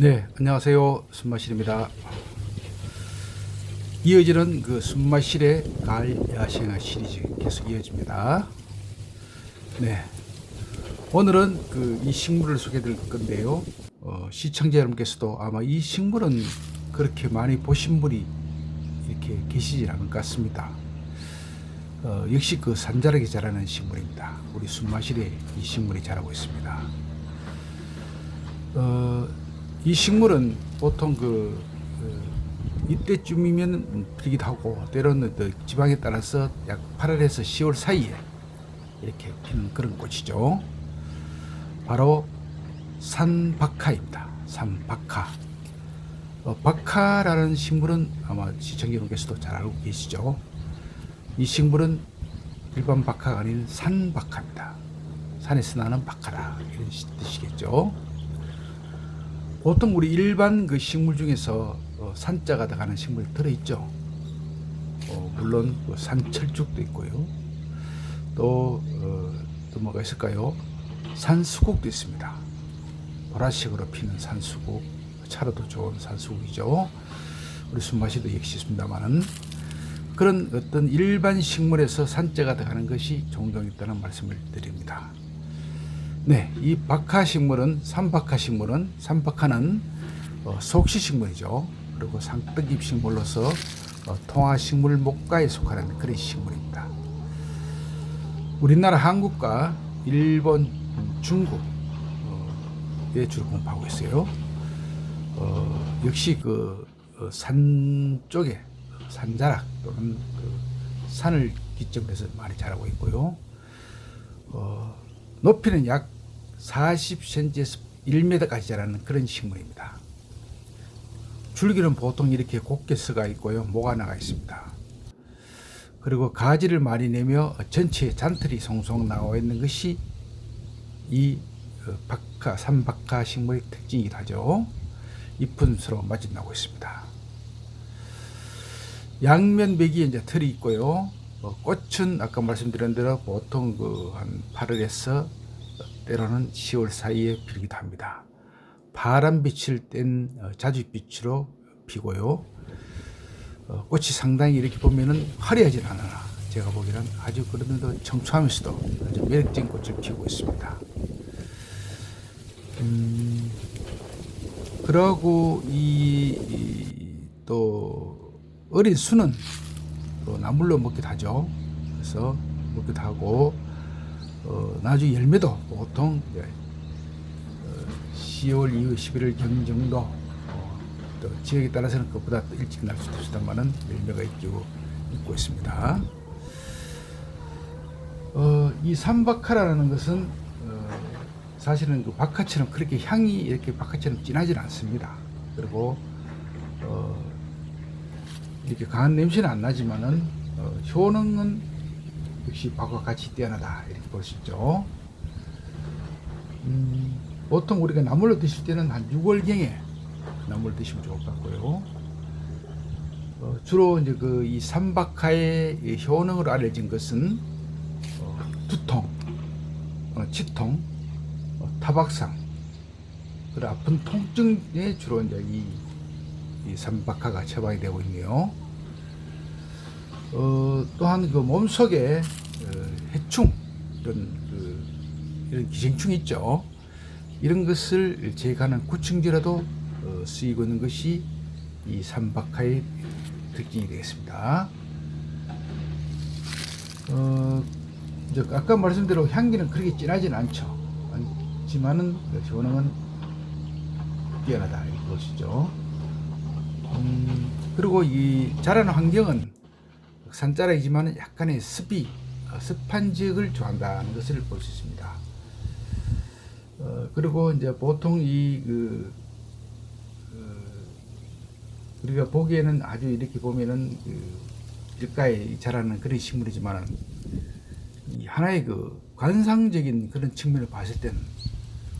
네, 안녕하세요. 숨마실입니다. 이어지는 그 숨마실의 가을 야생화 시리즈 계속 이어집니다. 네. 오늘은 그 이 식물을 소개해 드릴 건데요. 어, 시청자 여러분께서도 아마 이 식물은 그렇게 많이 보신 분이 이렇게 계시지 않을 것 같습니다. 어, 역시 그 산자락이 자라는 식물입니다. 우리 숨마실에 이 식물이 자라고 있습니다. 어, 이 식물은 보통 그, 그 이때쯤이면 피기도 하고 때로는 또 지방에 따라서 약 8월에서 10월 사이에 이렇게 피는 그런 꽃이죠. 바로 산박하입니다. 산박하. 어, 박하라는 식물은 아마 시청자 여러분께서도 잘 알고 계시죠. 이 식물은 일반 박하가 아닌 산박하입니다. 산에서 나는 박하라 이런 뜻이겠죠. 보통 우리 일반 그 식물 중에서 어, 산자가 들어가는 식물 들어있죠. 어, 물론 그 산철쭉도 있고요. 또, 어, 또 뭐가 있을까요? 산수국도 있습니다. 보라색으로 피는 산수국, 차로도 좋은 산수국이죠. 우리 순마시도 역시 있습니다만은 그런 어떤 일반 식물에서 산자가 들어가는 것이 종종 있다는 말씀을 드립니다. 네, 이 박하 식물은 산박하 식물은 산박하는 어, 속시 식물이죠. 그리고 상떡잎 식물로서 어, 통화 식물 목가에 속하는 그런 식물입니다. 우리나라 한국과 일본, 중국에 주로 공부하고 있어요. 어, 역시 그 산 쪽에 산자락 또는 그 산을 기점으로 해서 많이 자라고 있고요. 어, 높이는 약 40cm에서 1m까지 자라는 그런 식물입니다. 줄기는 보통 이렇게 곱게 서가 있고요. 모가 나가 있습니다. 그리고 가지를 많이 내며 전체에 잔털이 송송 나와 있는 것이 이 어, 박하, 산박하 식물의 특징이기도 하죠. 잎은 서로 맞이 나고 있습니다. 양면 백이 이제 털이 있고요. 어, 꽃은 아까 말씀드린 대로 보통 그 한 8월에서 때로는 10월 사이에 피기도 합니다. 파란 빛을 뗀 어, 자주빛으로 피고요. 어, 꽃이 상당히 이렇게 보면은 화려하진 않으나 제가 보기에는 아주 그런데도 청초하면서도 아주 매력적인 꽃을 피우고 있습니다. 음, 그러고 이, 이, 또 어린 수는 또 나물로 먹기도 하죠. 그래서 먹기도 하고 어, 나중에 열매도 보통 이제, 어, 10월 이후 11월 경 정도 어, 또 지역에 따라서는 그보다 또 일찍 날 수도 있습니다만은 열매가 있고 있고 있습니다. 어, 이 삼박하라는 것은 어, 사실은 그 박하처럼 그렇게 향이 이렇게 박하처럼 진하지는 않습니다. 그리고 어, 이렇게 강한 냄새는 안 나지만은 어, 효능은 역시 박과 같이 뛰어나다 이렇게 볼 수 있죠. 음, 보통 우리가 나물로 드실 때는 한 6월경에 나물로 드시면 좋을 것 같고요. 어, 주로 이제 그 이 삼박하의 이 효능으로 알려진 것은 어, 두통, 어, 치통, 어, 타박상, 그리고 아픈 통증에 주로 이제 이, 이 삼박하가 처방이 되고 있네요. 어, 또한 그 몸속에 어, 해충 이런 그 이런 기생충 있죠. 이런 것을 제거하는 구충제라도 어, 쓰이고 있는 것이 이 삼박하의 특징이 되겠습니다. 어, 이제 아까 말씀대로 향기는 그렇게 진하진 않죠. 않지만은 그 효능은 뛰어나다 이렇게 보시죠. 음, 그리고 이 자라는 환경은 산자락이지만 약간의 습이 어, 습한 지역을 좋아한다는 것을 볼 수 있습니다. 어, 그리고 이제 보통 이 그, 그, 우리가 보기에는 아주 이렇게 보면은 그 길가에 자라는 그런 식물이지만 이 하나의 그 관상적인 그런 측면을 봤을 때는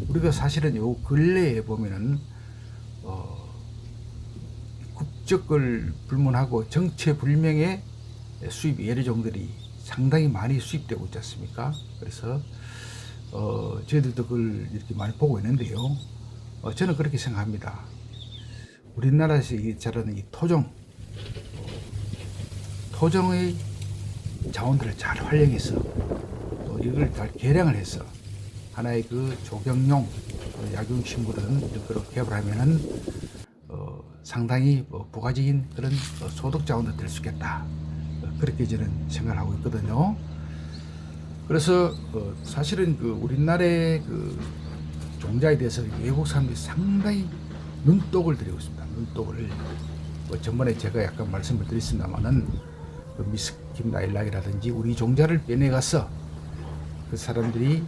우리가 사실은 요 근래에 보면은 어, 국적을 불문하고 정체불명의 수입 예류종들이 상당히 많이 수입되고 있지 않습니까? 그래서 어, 저희들도 그걸 이렇게 많이 보고 있는데요. 어, 저는 그렇게 생각합니다. 우리나라에서 이 자라는 이 토종, 어, 토종의 자원들을 잘 활용해서 또 이걸 잘 개량을 해서 하나의 그 조경용 어, 약용 식물은 거로 개발하면은 어, 상당히 뭐 부가적인 그런 어, 소득 자원도 될 수 있겠다. 어, 그렇게 저는 생각을 하고 있거든요. 그래서 어, 사실은 그 우리나라의 그 종자에 대해서 외국 사람들이 상당히 눈독을 들이고 있습니다. 눈독을 뭐 전번에 제가 약간 말씀을 드렸습니다만은 그 미스킴 나일락이라든지 우리 종자를 빼내가서 그 사람들이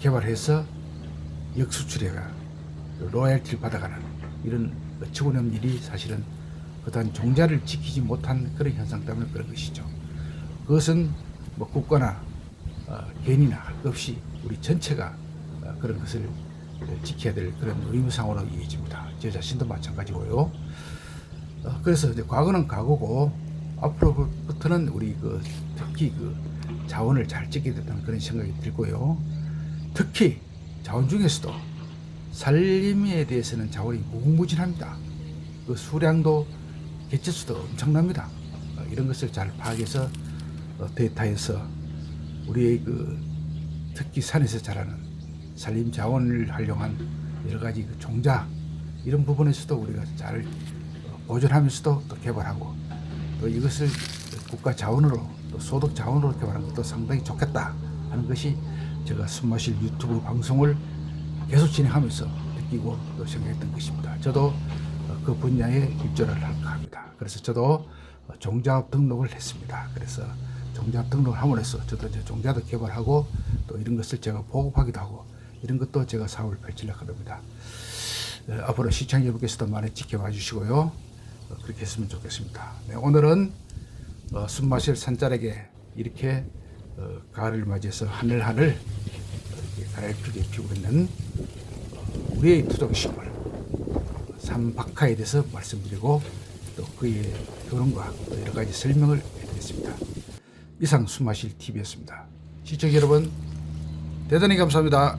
개발해서 역수출해가 로얄티를 받아가는 이런 어처구니 없는 일이 사실은 그다음 종자를 지키지 못한 그런 현상 때문에 그런 것이죠. 그것은 뭐 국가나 어, 개인이나 할 것 없이 우리 전체가 어, 그런 것을 지켜야 될 그런 의무상으로 이해집니다. 제 자신도 마찬가지고요. 어, 그래서 이제 과거는 과거고 앞으로부터는 우리 그 특히 그 자원을 잘 지켜야 된다는 그런 생각이 들고요. 특히 자원 중에서도 살림에 대해서는 자원이 무궁무진합니다. 그 수량도 개체수도 엄청납니다. 어, 이런 것을 잘 파악해서 어, 데이터에서 우리의 그 특히 산에서 자라는 산림 자원을 활용한 여러 가지 그 종자 이런 부분에서도 우리가 잘 어, 보존하면서도 또 개발하고 또 이것을 국가 자원으로 또 소득 자원으로 개발하는 것도 상당히 좋겠다 하는 것이 제가 숨마실 유튜브 방송을 계속 진행하면서 느끼고 또 생각했던 것입니다. 저도 어, 그 분야에 입조를 할까 합니다. 그래서 저도 어, 종자업 등록을 했습니다. 그래서 종자업 등록을 함으로써 저도 이제 종자도 개발하고 또 이런 것을 제가 보급하기도 하고 이런 것도 제가 사업을 펼치려고 합니다. 네, 앞으로 시청자 여러분께서도 많이 지켜봐 주시고요. 어, 그렇게 했으면 좋겠습니다. 네, 오늘은 어, 숨 마실 산자락에 이렇게 어, 가을을 맞이해서 하늘하늘 이렇게 가을프게 피우고 있는 어, 우리의 토종식물 삼박하에 대해서 말씀드리고 또 그의 효능과 또 여러 가지 설명을 해드렸습니다. 이상 숨마실 TV였습니다. 시청자 여러분 대단히 감사합니다.